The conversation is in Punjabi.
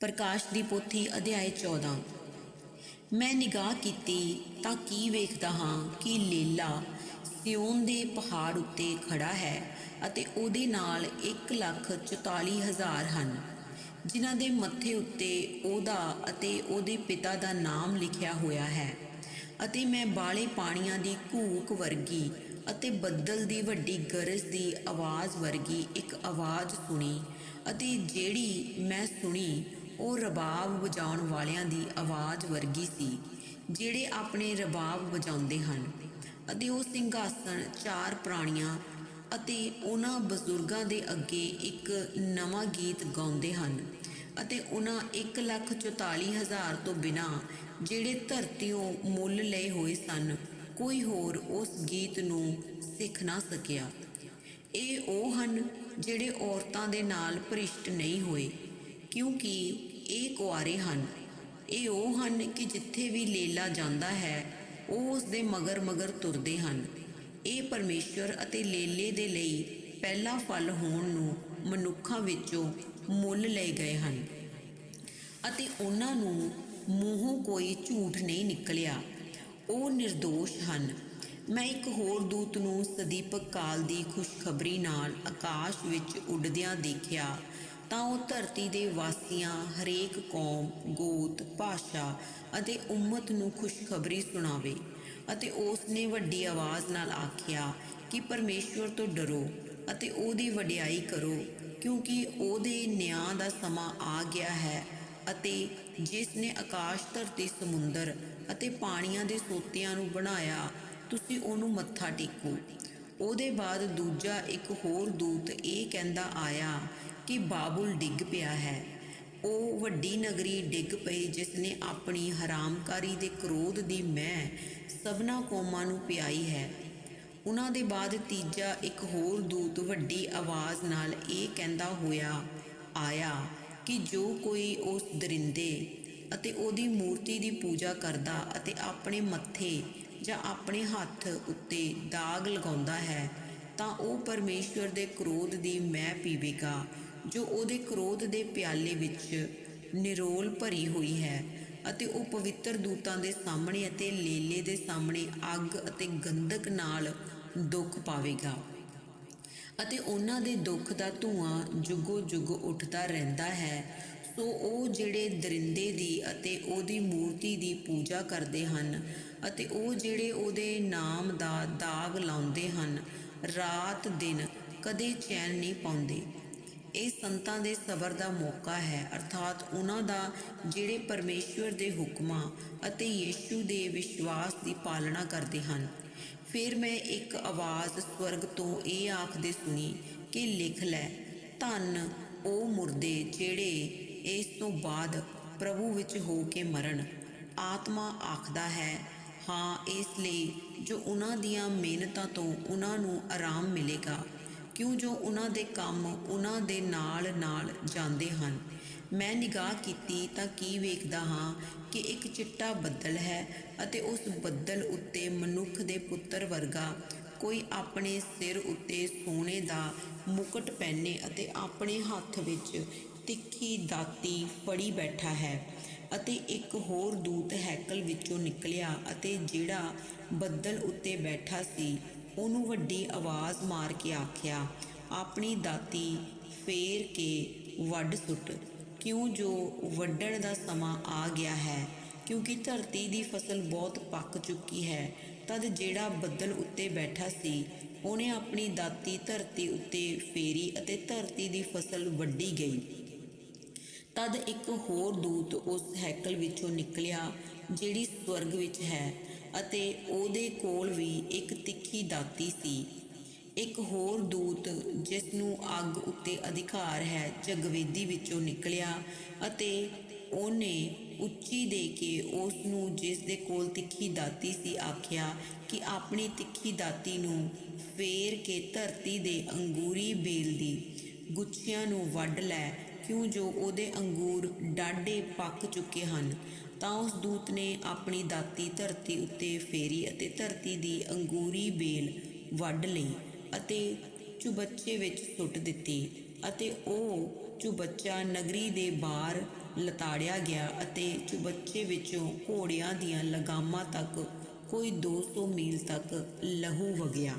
ਪ੍ਰਕਾਸ਼ ਦੀ ਪੋਥੀ ਅਧਿਆਇ 14 ਮੈਂ ਨਿਗਾਹ ਕੀਤੀ ਤਾਂ ਕੀ ਵੇਖਦਾ ਹਾਂ ਕਿ ਲੀਲਾ ਸਿਓਨ ਦੇ ਪਹਾੜ ਉੱਤੇ ਖੜਾ ਹੈ ਅਤੇ ਉਹਦੇ ਨਾਲ 144000 ਹਨ, ਜਿਨ੍ਹਾਂ ਦੇ ਮੱਥੇ ਉੱਤੇ ਉਹਦਾ ਅਤੇ ਉਹਦੇ ਪਿਤਾ ਦਾ ਨਾਮ ਲਿਖਿਆ ਹੋਇਆ ਹੈ ਅਤੇ ਮੈਂ ਬਾਲੇ ਪਾਣੀਆਂ ਦੀ ਘੂਕ ਵਰਗੀ ਅਤੇ ਬੱਦਲ ਦੀ ਵੱਡੀ ਗਰਜ ਦੀ ਆਵਾਜ਼ ਵਰਗੀ ਇੱਕ ਆਵਾਜ਼ ਸੁਣੀ ਅਤੇ ਜਿਹੜੀ ਮੈਂ ਸੁਣੀ ਉਹ ਰਬਾਬ ਵਜਾਉਣ ਵਾਲਿਆਂ ਦੀ ਆਵਾਜ਼ ਵਰਗੀ ਸੀ, ਜਿਹੜੇ ਆਪਣੇ ਰਬਾਬ ਵਜਾਉਂਦੇ ਹਨ ਅਤੇ ਉਹ ਸਿੰਘਾਸਣ ਚਾਰ ਪ੍ਰਾਣੀਆਂ ਅਤੇ ਉਹਨਾਂ ਬਜ਼ੁਰਗਾਂ ਦੇ ਅੱਗੇ ਇੱਕ ਨਵਾਂ ਗੀਤ ਗਾਉਂਦੇ ਹਨ ਅਤੇ ਉਹਨਾਂ 144000 ਤੋਂ ਬਿਨਾ ਜਿਹੜੇ ਧਰਤੀੋਂ ਮੁੱਲ ਲਏ ਹੋਏ ਸਨ, ਕੋਈ ਹੋਰ ਉਸ ਗੀਤ ਨੂੰ ਸਿੱਖ ਨਾ ਸਕਿਆ। ਇਹ ਉਹ ਹਨ ਜਿਹੜੇ ਔਰਤਾਂ ਦੇ ਨਾਲ ਭ੍ਰਿਸ਼ਟ ਨਹੀਂ ਹੋਏ ਕਿਉਂਕਿ ਇਹ ਕੁਆਰੇ ਹਨ। ਇਹ ਉਹ ਹਨ ਕਿ ਜਿੱਥੇ ਵੀ ਲੇਲਾ ਜਾਂਦਾ ਹੈ, ਉਹ ਉਸ ਦੇ ਮਗਰ ਮਗਰ ਤੁਰਦੇ ਹਨ। ਇਹ ਪਰਮੇਸ਼ਵਰ ਅਤੇ ਲੇਲੇ ਦੇ ਲਈ ਪਹਿਲਾ ਫਲ ਹੋਣ ਨੂੰ ਮਨੁੱਖਾਂ ਵਿੱਚੋਂ ਮੁੱਲ ਲਏ ਗਏ ਹਨ ਅਤੇ ਉਹਨਾਂ ਨੂੰ ਮੂੰਹੋਂ ਕੋਈ ਝੂਠ ਨਹੀਂ ਨਿਕਲਿਆ। ਉਹ નિર્ਦੋਸ਼ ਹਨ। ਮੈਂ ਇੱਕ ਹੋਰ ਦੂਤ ਨੂੰ ਸਦੀਪਕ ਕਾਲ ਦੀ ਖੁਸ਼ਖਬਰੀ ਨਾਲ ਆਕਾਸ਼ ਵਿੱਚ ਉੱਡਦਿਆਂ ਦੇਖਿਆ। ਤਾਂ ਉਹ ਧਰਤੀ ਦੇ ਵਾਸੀਆਂ, ਹਰੇਕ ਕੌਮ, ਗੋਤ, ਭਾਸ਼ਾ ਅਤੇ ਉਮਤ ਨੂੰ ਖੁਸ਼ਖਬਰੀ ਸੁਣਾਵੇ ਅਤੇ ਉਸ ਨੇ ਵੱਡੀ ਆਵਾਜ਼ ਨਾਲ ਆਖਿਆ ਕਿ ਪਰਮੇਸ਼ਵਰ ਤੋਂ ਡਰੋ ਅਤੇ ਉਹਦੀ ਵਡਿਆਈ ਕਰੋ, ਕਿਉਂਕਿ ਉਹਦੇ ਨਿਆਂ ਦਾ ਸਮਾਂ ਆ ਗਿਆ ਹੈ ਅਤੇ ਜਿਸ ਨੇ ਆਕਾਸ਼ ਧਰਤੀ, ਸਮੁੰਦਰ ਅਤੇ ਪਾਣੀਆਂ ਦੇ ਸੋਤਿਆਂ ਨੂੰ ਬਣਾਇਆ, ਤੁਸੀਂ ਉਹਨੂੰ ਮੱਥਾ ਟੇਕੋ। ਉਹਦੇ ਬਾਅਦ ਦੂਜਾ ਇੱਕ ਹੋਰ ਦੂਤ ਇਹ ਕਹਿੰਦਾ ਆਇਆ ਕਿ ਬਾਬੁਲ ਡਿੱਗ ਪਿਆ ਹੈ। ਉਹ ਵੱਡੀ ਨਗਰੀ ਡਿੱਗ ਪਈ ਜਿਸ ਨੇ ਆਪਣੀ ਹਰਾਮਕਾਰੀ ਦੇ ਕਰੋਧ ਦੀ ਮੈਂ ਸਭਨਾ ਕੌਮਾਂ ਨੂੰ ਪਿਆਈ ਹੈ। ਉਹਨਾਂ ਦੇ ਬਾਅਦ ਤੀਜਾ ਇੱਕ ਹੋਰ ਦੂਤ ਵੱਡੀ ਆਵਾਜ਼ ਨਾਲ ਇਹ ਕਹਿੰਦਾ ਹੋਇਆ ਆਇਆ ਕਿ ਜੋ ਕੋਈ ਉਸ ਦਰਿੰਦੇ ਅਤੇ ਉਹਦੀ ਮੂਰਤੀ ਦੀ ਪੂਜਾ ਕਰਦਾ ਅਤੇ ਆਪਣੇ ਮੱਥੇ ਜਾਂ ਆਪਣੇ ਹੱਥ ਉੱਤੇ ਦਾਗ ਲਗਾਉਂਦਾ ਹੈ, ਤਾਂ ਉਹ ਪਰਮੇਸ਼ਵਰ ਦੇ ਕਰੋਧ ਦੀ ਮੈਂ ਪੀਵੇਗਾ, ਜੋ ਉਹਦੇ ਕਰੋਧ ਦੇ ਪਿਆਲੇ ਵਿੱਚ ਨਿਰੋਲ ਭਰੀ ਹੋਈ ਹੈ ਅਤੇ ਉਹ ਪਵਿੱਤਰ ਦੂਤਾਂ ਦੇ ਸਾਹਮਣੇ ਅਤੇ ਲੇਲੇ ਦੇ ਸਾਹਮਣੇ ਅੱਗ ਅਤੇ ਗੰਧਕ ਨਾਲ ਦੁੱਖ ਪਾਵੇਗਾ। ਅਤੇ ਉਹਨਾਂ ਦੇ ਦੁੱਖ ਦਾ ਧੂਆਂ ਜੁਗੋ ਜੁਗ ਉੱਠਦਾ ਰਹਿੰਦਾ ਹੈ। ਸੋ ਉਹ ਜਿਹੜੇ ਦਰਿੰਦੇ ਦੀ ਅਤੇ ਉਹਦੀ ਮੂਰਤੀ ਦੀ ਪੂਜਾ ਕਰਦੇ ਹਨ ਅਤੇ ਉਹ ਜਿਹੜੇ ਉਹਦੇ ਨਾਮ ਦਾ ਦਾਗ ਲਾਉਂਦੇ ਹਨ, ਰਾਤ ਦਿਨ ਕਦੇ ਚੈਨ ਨਹੀਂ ਪਾਉਂਦੇ। ਇਹ ਸੰਤਾਂ ਦੇ ਸਬਰ ਦਾ ਮੌਕਾ ਹੈ, ਅਰਥਾਤ ਉਹਨਾਂ ਦਾ ਜਿਹੜੇ ਪਰਮੇਸ਼ਵਰ ਦੇ ਹੁਕਮਾਂ ਅਤੇ ਯੀਸ਼ੂ ਦੇ ਵਿਸ਼ਵਾਸ ਦੀ ਪਾਲਣਾ ਕਰਦੇ ਹਨ। ਫਿਰ ਮੈਂ ਇੱਕ ਆਵਾਜ਼ ਸਵਰਗ ਤੋਂ ਇਹ ਆਖਦੇ ਸੁਣੀ ਕਿ ਲਿਖ ਲੈ, ਧੰਨ ਉਹ ਮੁਰਦੇ ਜਿਹੜੇ ਇਸ ਤੋਂ ਬਾਅਦ ਪ੍ਰਭੂ ਵਿੱਚ ਹੋ ਕੇ ਮਰਨ। ਆਤਮਾ ਆਖਦਾ ਹੈ, ਹਾਂ, ਇਸ ਲਈ ਜੋ ਉਹਨਾਂ ਦੀਆਂ ਮਿਹਨਤਾਂ ਤੋਂ ਉਹਨਾਂ ਨੂੰ ਆਰਾਮ ਮਿਲੇਗਾ, ਕਿਉਂ ਜੋ ਉਹਨਾਂ ਦੇ ਕੰਮ ਉਹਨਾਂ ਦੇ ਨਾਲ ਨਾਲ ਜਾਂਦੇ ਹਨ। ਮੈਂ ਨਿਗਾਹ ਕੀਤੀ ਤਾਂ ਕੀ ਵੇਖਦਾ ਹਾਂ ਕਿ ਇੱਕ ਚਿੱਟਾ ਬੱਦਲ ਹੈ ਅਤੇ ਉਸ ਬੱਦਲ ਉੱਤੇ ਮਨੁੱਖ ਦੇ ਪੁੱਤਰ ਵਰਗਾ ਕੋਈ ਆਪਣੇ ਸਿਰ ਉੱਤੇ ਸੋਨੇ ਦਾ ਮੁਕਟ ਪਹਿਨੇ ਅਤੇ ਆਪਣੇ ਹੱਥ ਵਿੱਚ ਤਿੱਖੀ ਦਾਤੀ ਫੜੀ ਬੈਠਾ ਹੈ ਅਤੇ ਇੱਕ ਹੋਰ ਦੂਤ ਹੈਕਲ ਵਿੱਚੋਂ ਨਿਕਲਿਆ ਅਤੇ ਜਿਹੜਾ ਬੱਦਲ ਉੱਤੇ ਬੈਠਾ ਸੀ, ਉਹਨੂੰ ਵੱਡੀ ਆਵਾਜ਼ ਮਾਰ ਕੇ ਆਖਿਆ, ਆਪਣੀ ਦਾਤੀ ਫੇਰ ਕੇ ਵੱਢ ਸੁੱਟ। ਕਿਉਂ ਜੋ ਵੱਢਣ ਦਾ ਸਮਾਂ ਆ ਗਿਆ ਹੈ? ਕਿਉਂਕਿ ਧਰਤੀ ਦੀ ਫਸਲ ਬਹੁਤ ਪੱਕ ਚੁੱਕੀ ਹੈ। ਤਦ ਜਿਹੜਾ ਬੱਦਲ ਉੱਤੇ ਬੈਠਾ ਸੀ, ਉਹਨੇ ਆਪਣੀ ਦਾਤੀ ਧਰਤੀ ਉੱਤੇ ਫੇਰੀ ਅਤੇ ਧਰਤੀ ਦੀ ਫਸਲ ਵੱਢੀ ਗਈ। ਤਦ ਇੱਕ ਹੋਰ ਦੂਤ ਉਸ ਹੈਕਲ ਵਿੱਚੋਂ ਨਿਕਲਿਆ, ਜਿਹੜੀ ਸਵਰਗ ਵਿੱਚ ਹੈ ਅਤੇ ਉਹਦੇ ਕੋਲ ਵੀ ਇੱਕ ਤਿੱਖੀ ਦਾਤੀ ਸੀ। ਇੱਕ ਹੋਰ ਦੂਤ ਜਿਸ ਨੂੰ ਅੱਗ ਉੱਤੇ ਅਧਿਕਾਰ ਹੈ ਜਗਵੇਦੀ ਵਿੱਚੋਂ ਨਿਕਲਿਆ ਅਤੇ ਉਹਨੇ ਉੱਚੀ ਦੇ ਕੇ ਉਸ ਨੂੰ ਜਿਸ ਦੇ ਕੋਲ ਤਿੱਖੀ ਦਾਤੀ ਸੀ ਆਖਿਆ ਕਿ ਆਪਣੀ ਤਿੱਖੀ ਦਾਤੀ ਨੂੰ ਫੇਰ ਕੇ ਧਰਤੀ ਦੇ ਅੰਗੂਰੀ ਬੇਲ ਦੀ ਗੁੱਛੀਆਂ ਨੂੰ ਵੱਢ ਲੈ, ਕਿਉਂ ਜੋ ਉਹਦੇ ਅੰਗੂਰ ਡਾਢੇ ਪੱਕ ਚੁੱਕੇ ਹਨ, ਤਾਂ ਉਸ ਦੂਤ ਨੇ ਆਪਣੀ ਦਾਤੀ ਧਰਤੀ ਉੱਤੇ ਫੇਰੀ ਅਤੇ ਧਰਤੀ ਦੀ ਅੰਗੂਰੀ ਬੇਲ ਵੱਢ ਲਈ। ਅਤੇ ਚੁਬੱਚੇ ਵਿੱਚ ਸੁੱਟ ਦਿੱਤੀ ਅਤੇ ਉਹ ਚੁਬੱਚਾ ਨਗਰੀ ਦੇ ਬਾਹਰ ਲਤਾੜਿਆ ਗਿਆ ਅਤੇ ਚੁਬੱਚੇ ਵਿੱਚੋਂ ਘੋੜਿਆਂ ਦੀਆਂ ਲਗਾਮਾਂ ਤੱਕ ਕੋਈ 200 ਮੀਲ ਤੱਕ ਲਹੂ ਵਗਿਆ।